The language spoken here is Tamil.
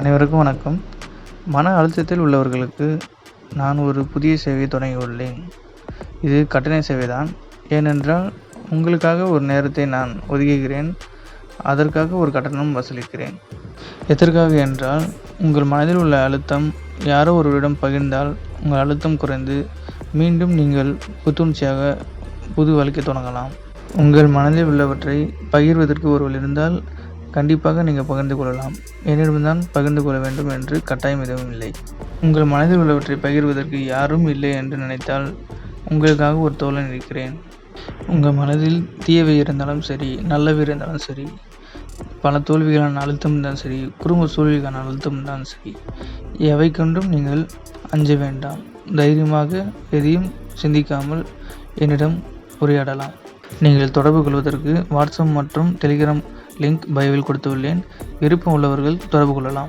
அனைவருக்கும் வணக்கம். மன அழுத்தத்தில் உள்ளவர்களுக்கு நான் ஒரு புதிய சேவையை தொடங்கியுள்ளேன். இது கட்டண சேவை தான் ஏனென்றால் உங்களுக்காக ஒரு நேரத்தை நான் ஒதுக்குகிறேன். அதற்காக ஒரு கட்டணம் வசூலிக்கிறேன். எதற்காக என்றால் உங்கள் மனதில் உள்ள அழுத்தம் யாரோ ஒருவரிடம் பகிர்ந்தால் உங்கள் அழுத்தம் குறைந்து மீண்டும் நீங்கள் புத்துணர்ச்சியாக புது வாழ்க்கை தொடங்கலாம். உங்கள் மனதில் உள்ளவற்றை பகிர்வதற்கு ஒருவர் இருந்தால் கண்டிப்பாக நீங்கள் பகிர்ந்து கொள்ளலாம். என்னிடம்தான் பகிர்ந்து கொள்ள வேண்டும் என்று கட்டாயம் எதுவும் இல்லை. உங்கள் மனதில் உள்ளவற்றை பகிர்வதற்கு யாரும் இல்லை என்று நினைத்தால் உங்களுக்காக ஒரு தோழன் இருக்கிறேன். உங்கள் மனதில் தீயவை இருந்தாலும் சரி நல்லவை இருந்தாலும் சரி பல தோல்விகளான அழுத்தம் இருந்தாலும் சரி குடும்ப சூழலுக்கான அழுத்தம் இருந்தாலும் சரி எவை கொண்டும் நீங்கள் அஞ்ச வேண்டாம். தைரியமாக எதையும் சிந்திக்காமல் என்னிடம் உரையாடலாம். நீங்கள் தொடர்பு கொள்வதற்கு வாட்ஸ்அப் மற்றும் டெலிகிராம் லிங்க் பயோவில் கொடுத்துள்ளேன். விருப்பம் உள்ளவர்கள் தொடர்பு கொள்ளலாம்.